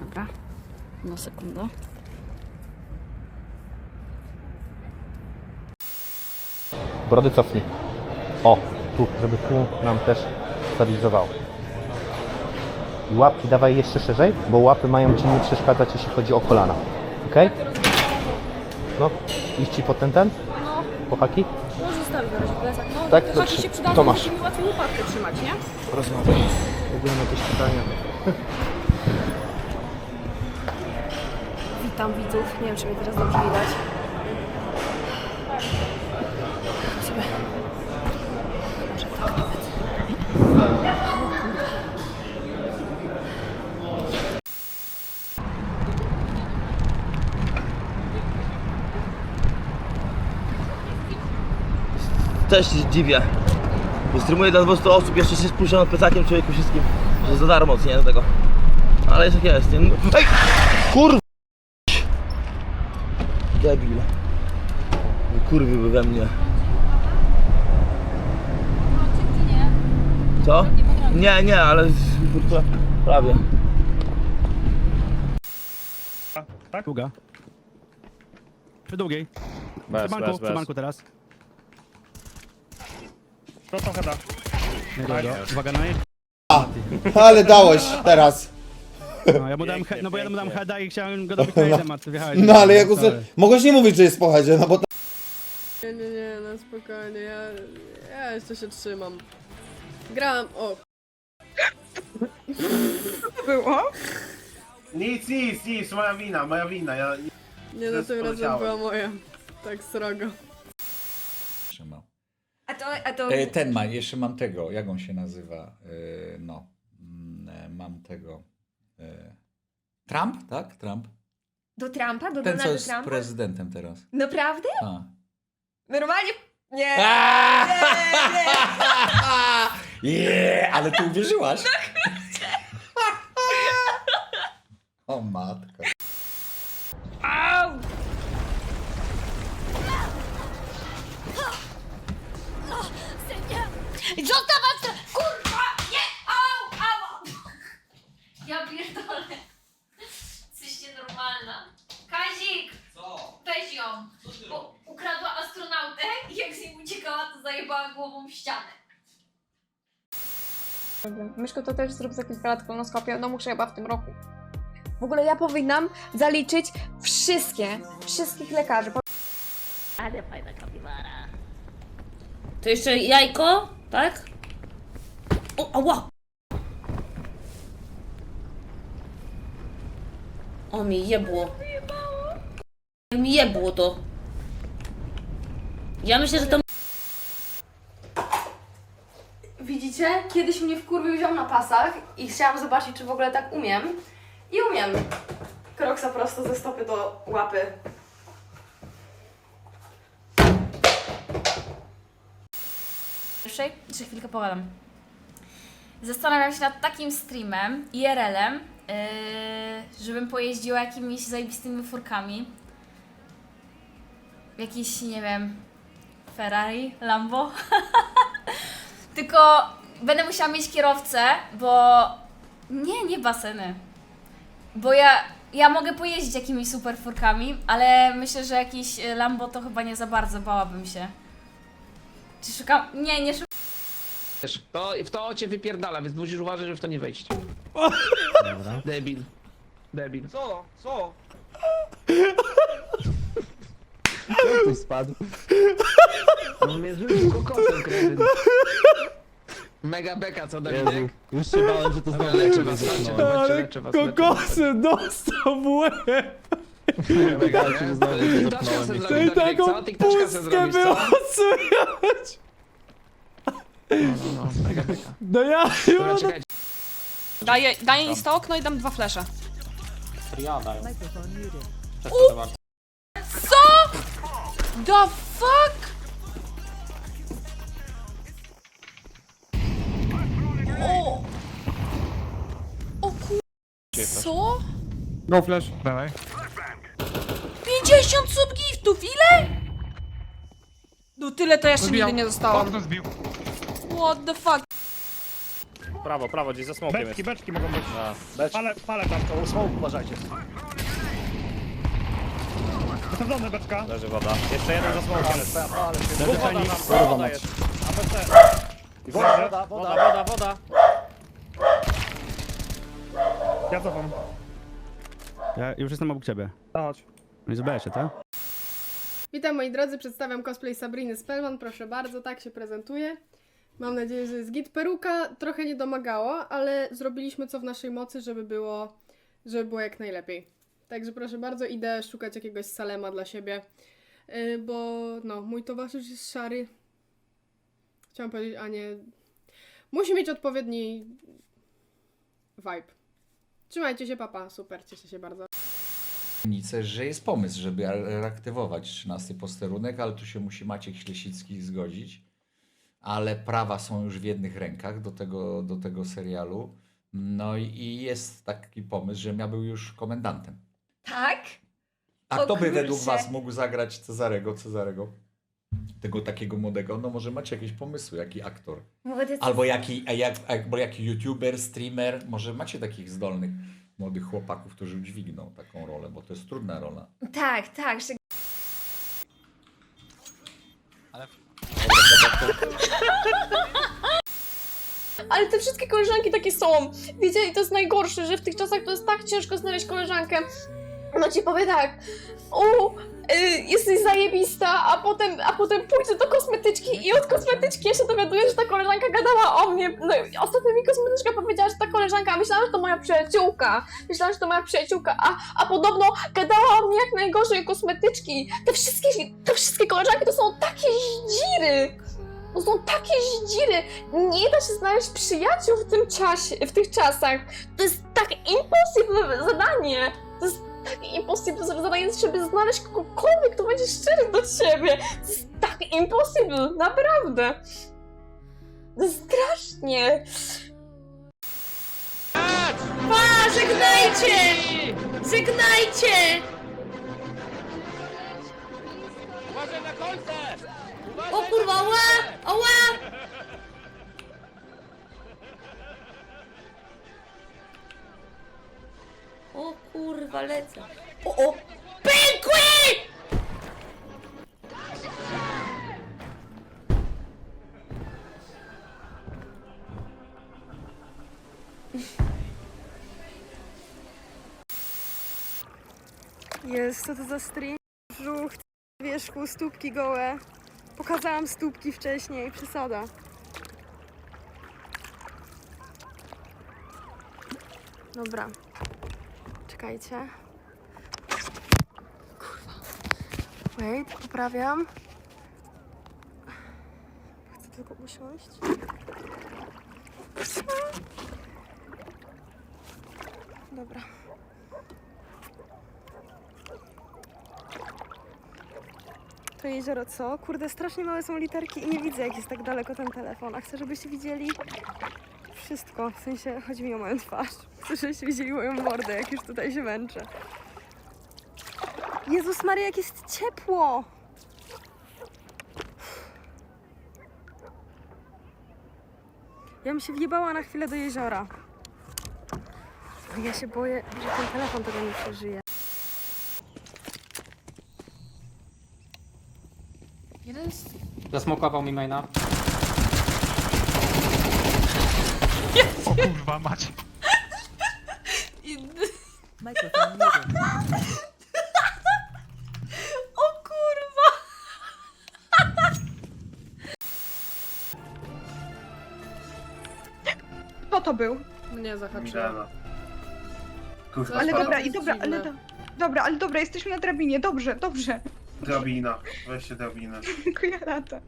Dobra. No sekundę. Brody cofnij. O, tu, żeby tu nam też stabilizowało. I łapki dawaj jeszcze szerzej, bo łapy mają Ci nie przeszkadzać, jeśli chodzi o kolana. Ok? No, iść Ci po ten, ten? No, Po haki? może zostawić na razie plecak. No, Tak, to haki się przydadzą, to masz. żeby mi łatwiej łopatkę trzymać, nie? Rozmawiaj. Ogólnie jakieś pytania. Witam widzów. Nie wiem, czy mnie teraz dobrze widać. Sobie. Też się dziwię. Bo streamuję dla 200 osób, jeszcze się spuszczam nad plecakiem człowieku wszystkim, że za darmo, co nie do tego. Ale jest jak jest. Ej! Kur... Debil. Kurwy we mnie. Co? Nie, nie, ale kurwa, prawie. Długa. Przy długiej. Bez, Przy banku, bez, przy bez. banku teraz. Prosto heada. Nie go. Uwaga na niej. Ale dałeś teraz. No, ja mu dałem he- no bo ja mu dałem heada i chciałem go dobić na jeden, a ty wjechałeś. No ale jak usłyszę... Mogłeś nie mówić, że jest po headzie, no bo... Nie, nie, nie, no spokojnie, ja, ja jeszcze się trzymam. Grałam, o. Było? Nic, nic, nic, moja wina, moja wina. Ja, Nie, no tym razem Poleciałem. była moja. Tak srogo. trzymał. A to, a to... E, ten ma, jeszcze mam tego, jak on się nazywa? E, no, mm, e, mam tego. E, Trump, tak? Trump. Do Trumpa? Do Ten, co Donalda jest Trumpa? prezydentem teraz. Naprawdę? A. Normalnie? Nie. Yeah, ale ty uwierzyłaś. o matko. Zostaw was! Kurwa! Nie! Au! Au! Ja pierdolę. Jesteś nienormalna. Kazik! Bo ukradła astronautę i jak z nim uciekała, to zajebała głową w ścianę. Myszko, to też zrób za kilka lat kolonoskopię, no muszę chyba w tym roku. W ogóle ja powinnam zaliczyć wszystkie, wszystkich lekarzy. Ale fajna kapibara. To jeszcze jajko, tak? O, ała! O, mi jebło. Mi jebło to. Ja myślę, że to... Widzicie? Kiedyś mnie wkurwił ziom na pasach i chciałam zobaczyć, czy w ogóle tak umiem. I umiem. Kroksa prosto ze stopy do łapy. Pierwszej, jeszcze chwilkę pogadam. Zastanawiam się nad takim streamem, IRL-em, yy, żebym pojeździła jakimiś zajebistymi furkami. Jakiś, nie wiem, Ferrari, Lambo. Tylko będę musiała mieć kierowcę, bo... Nie, nie baseny. Bo ja, ja mogę pojeździć jakimiś super furkami, ale myślę, że jakiś y, Lambo to chyba nie za bardzo, bałabym się. Czy szukam... Nie, nie szukam. Wiesz, to, w to cię wypierdala, więc musisz uważać, żeby w to nie wejść. Debil. Debil. Co? Co? Tu spadł. No mnie rzucił kokosem. Mega beka, co Dawidek? Już się bałem, że to Dobra, znowu leczę leczę was, leczę, leczę, leczę was. leczę was. Kokosy dostał w łeb! Mega, Zobaczcie, nie? znowu se co? TikToka se zrobisz, co? słychać! No, no, no, mega beka. No ja Dobra, czekajcie. Daję, daję insta okno i dam dwa flesze. Co? The fuck? O! O kur... Co? No flash. Dawaj. 50 subgiftów, ile? No tyle to jeszcze nigdy nie dostałam. zbił. What the fuck? Prawo, prawo, gdzieś za smokiem Beczki, jest. beczki mogą być. A, becz. Pale, pale tam to. Smoke, uważajcie. Wysadzony beczka. Leży woda. Jeszcze jeden za smokiem jest. Ale się... Leży woda nam, Kurwa woda jest. ABC. I woda, woda, woda, woda, woda. Ja cofam. Ja już jestem obok ciebie. Chodź. Nie zobaczę się, tak? Witam moi drodzy, przedstawiam cosplay Sabriny Spellman, proszę bardzo, tak się prezentuje. Mam nadzieję, że jest git. Peruka trochę nie domagała, ale zrobiliśmy co w naszej mocy, żeby było, żeby było jak najlepiej. Także proszę bardzo, idę szukać jakiegoś salema dla siebie, yy, bo no, mój towarzysz jest szary. Chciałam powiedzieć, a nie... Musi mieć odpowiedni vibe. Trzymajcie się, papa, super, cieszę się bardzo. Nicę, że jest pomysł, żeby reaktywować 13 posterunek, ale tu się musi Maciek Ślesicki zgodzić. Ale prawa są już w jednych rękach do tego, do tego serialu. No i jest taki pomysł, żebym ja był już komendantem. Tak? A kto by według Was mógł zagrać Cezarego, Cezarego? Tego takiego młodego? No może macie jakieś pomysły, jaki aktor? Albo jaki, jak, albo jaki youtuber, streamer? Może macie takich zdolnych młodych chłopaków, którzy udźwigną taką rolę, bo to jest trudna rola. Tak, tak. że- Ale te wszystkie koleżanki takie są. Wiecie, i to jest najgorsze, że w tych czasach to jest tak ciężko znaleźć koleżankę. No ci powie tak, u, y, jesteś zajebista, a potem, a potem pójdę do kosmetyczki i od kosmetyczki ja się dowiaduję, że ta koleżanka gadała o mnie. No i ostatnio mi kosmetyczka powiedziała, że ta koleżanka, a myślałam, że to moja przyjaciółka. Myślałam, że to moja przyjaciółka, a, a podobno gadała o mnie jak najgorzej kosmetyczki. Te wszystkie, te wszystkie koleżanki to są takie zdziry. To są takie zdziry. Nie da się znaleźć przyjaciół w tym czasie, w tych czasach. To jest tak impossible zadanie. To jest impossible zadanie, żeby znaleźć kogokolwiek, kto będzie szczery do ciebie. To jest tak impossible, naprawdę. To jest strasznie. Pa, żegnajcie! Żegnajcie! Uważaj na końce! O kurwa, ła! Ała! Kurwa, lecę. O, o! Pękły! Jest, co to za stream? Brzuch, wierzchu, stópki gołe. Pokazałam stópki wcześniej, przesada. Dobra. Czekajcie. Kurwa. Wait, poprawiam. Chcę tylko usiąść. Dobra. To jezioro co? Kurde, strasznie małe są literki i nie widzę jak jest tak daleko ten telefon. A chcę, żebyście widzieli wszystko. W sensie, chodzi mi o moją twarz. Chcę, żebyście widzieli moją mordę, jak już tutaj się męczę. Jezus Maria, jak jest ciepło! Ja bym się wjebała na chwilę do jeziora. Ja się boję, że ten telefon tego nie przeżyje. Jeden z... Zasmokował mi maina. O kurwa, macie. O kurwa! Kto to był? Mnie zahaczyło. Widziałem. Kurwa, Ale dobra, i dobra, ale do... Dobra, ale dobra, jesteśmy na drabinie, dobrze, dobrze. Drabina. Weźcie drabinę. Dziękuję lata.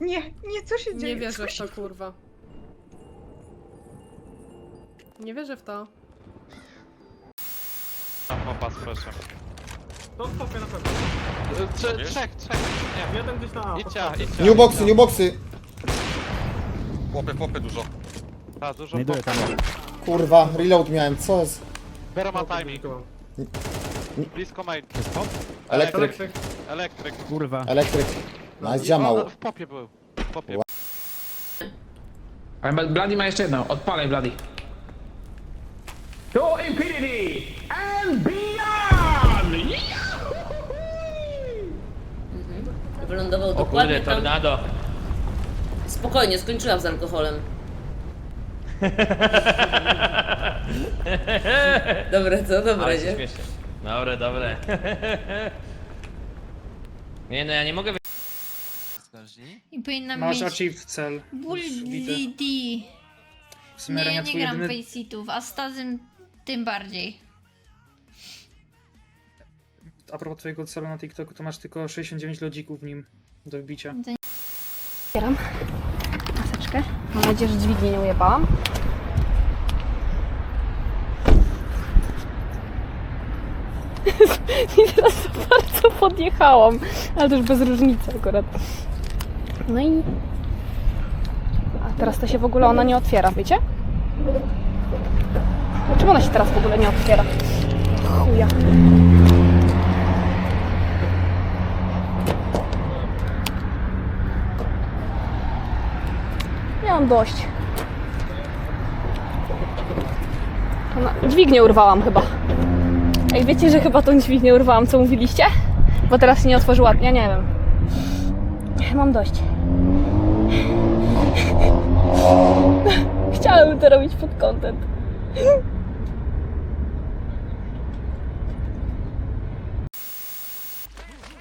Nie, nie, co się dzieje? Nie wierzę Co w się... to, kurwa. Nie wierzę w to. Popas, proszę. To stopie na pewno. Trzech, trzech, trzech. Nie, Jeden gdzieś na... idźcie, idźcie. New boxy, new boxy. Chłopy, chłopy dużo. Tak, dużo. Znajduję tam. Kurwa, reload miałem, co jest? Bero ma timing. Blisko main. Elektryk, Elektryk. Kurwa. elektryk. Nice, działał. W popie był. W popie. Ale Bloody ma jeszcze jedną. Odpalaj Bloody. To Infinity and Beyond! Wylądował dokładnie tam. tornado. Spokojnie, skończyłam z alkoholem. Dobre, co? Dobre, nie? Dobre, dobre. Nie no, ja nie mogę wy... I powinna Masz mieć achieve cel. Bull Wbite. DD. W sumie Renia, twój jedyny... faceitów, a z tym bardziej. A propos twojego celu na TikToku, to masz tylko 69 lodzików w nim do wbicia. Otwieram maseczkę. Mam nadzieję, że dźwignię nie ujebałam. I teraz za bardzo podjechałam, ale też bez różnicy akurat. No i... A teraz to się w ogóle ona nie otwiera, wiecie? Dlaczego ona się teraz w ogóle nie otwiera? Chuja. Ja mam dość. Dźwignię urwałam chyba. Ej, wiecie, że chyba tą dźwignię urwałam, co mówiliście? Bo teraz się nie otworzyła. Ja nie wiem. Mam dość. Chciałabym to robić pod content.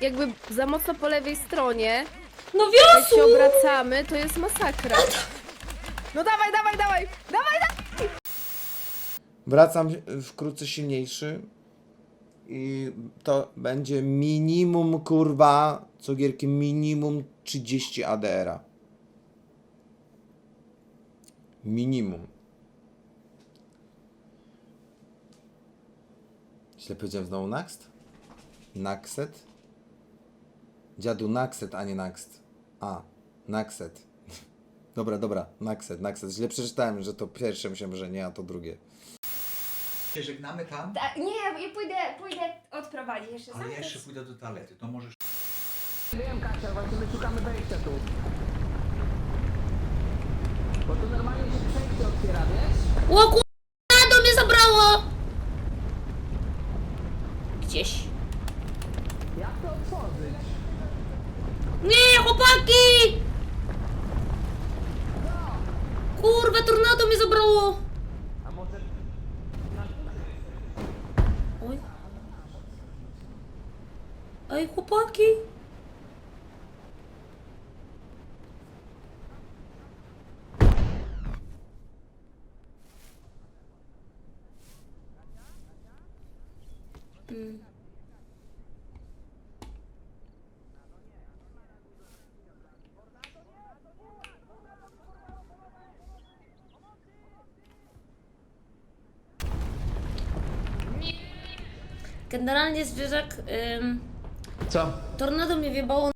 Jakby za mocno po lewej stronie, No jak wiosło! się obracamy, to jest masakra. No dawaj, dawaj, dawaj! Dawaj, dawaj! Wracam wkrótce silniejszy. I to będzie minimum, kurwa, cukierki minimum 30 ADR-a. Minimum. Źle powiedziałem znowu next? Naxet? Dziadu Naxet, a nie Naxt. A, Naxet. Dobra, dobra, Naxet, Naxet. Źle przeczytałem, że to pierwsze, myślałem, że nie, a to drugie. Się żegnamy tam, Nie, ja pójdę, pójdę odprowadzić jeszcze. ale ja jeszcze pójdę do toalety, to możesz... Wiem Kasia, właśnie my szukamy wejścia tu. Bo tu normalnie się przejście otwiera, wiesz? O kurwa, to mnie zabrało! Gdzieś. Jak to otworzyć? Nie, chłopaki! Kurwa, tornado mnie zabrało! A może... Oj. Ej, chłopaki! Mm. Generalnie zwierzak... Ym, Co? tornado mnie wiebało